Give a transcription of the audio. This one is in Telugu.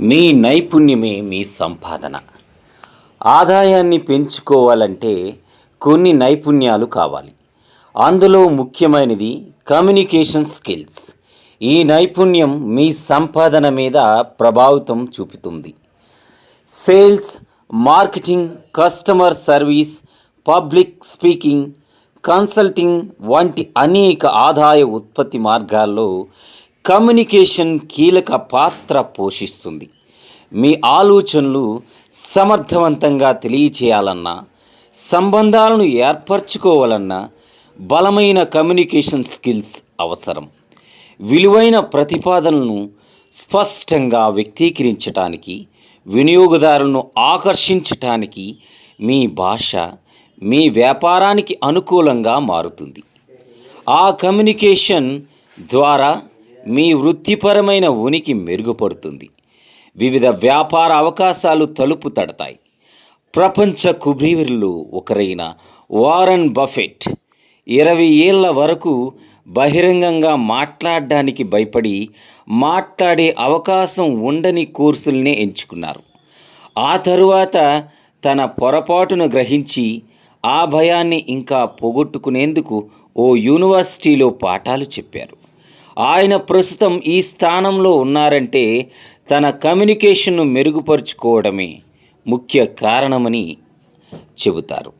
మీ నైపుణ్యమే మీ సంపాదన. ఆదాయాన్ని పెంచుకోవాలంటే కొన్ని నైపుణ్యాలు కావాలి. అందులో ముఖ్యమైనది కమ్యూనికేషన్ స్కిల్స్ ఈ నైపుణ్యం మీ సంపాదన మీద ప్రభావితం చూపుతుంది. Sales marketing customer service public speaking consulting వంటి అనేక ఆదాయ ఉత్పత్తి మార్గాల్లో కమ్యూనికేషన్ కీలక పాత్ర పోషిస్తుంది. మీ ఆలోచనలు సమర్థవంతంగా తెలియచేయాలన్నా సంబంధాలను ఏర్పరచుకోవాలన్నా బలమైన కమ్యూనికేషన్ స్కిల్స్ అవసరం. విలువైన ప్రతిపాదనలను స్పష్టంగా వ్యక్తీకరించటానికి వినియోగదారులను ఆకర్షించటానికి మీ భాష మీ వ్యాపారానికి అనుకూలంగా మారుతుంది. ఆ కమ్యూనికేషన్ ద్వారా మీ వృత్తిపరమైన ఉనికి మెరుగుపడుతుంది. వివిధ వ్యాపార అవకాశాలు తలుపు తడతాయి. ప్రపంచ కుబీరుల్లో ఒకరైన వారన్ బఫెట్ ఇరవై ఏళ్ళ వరకు బహిరంగంగా మాట్లాడడానికి భయపడి మాట్లాడే అవకాశం ఉండని కోర్సుల్నే ఎంచుకున్నారు. ఆ తరువాత తన పొరపాటును గ్రహించి ఆ భయాన్ని ఇంకా పోగొట్టుకునేందుకు ఓ యూనివర్సిటీలో పాఠాలు చెప్పారు. ఆయన ప్రస్తుతం ఈ స్థానంలో ఉన్నారంటే తన కమ్యూనికేషన్ను మెరుగుపరుచుకోవడమే ముఖ్య కారణమని చెబుతారు.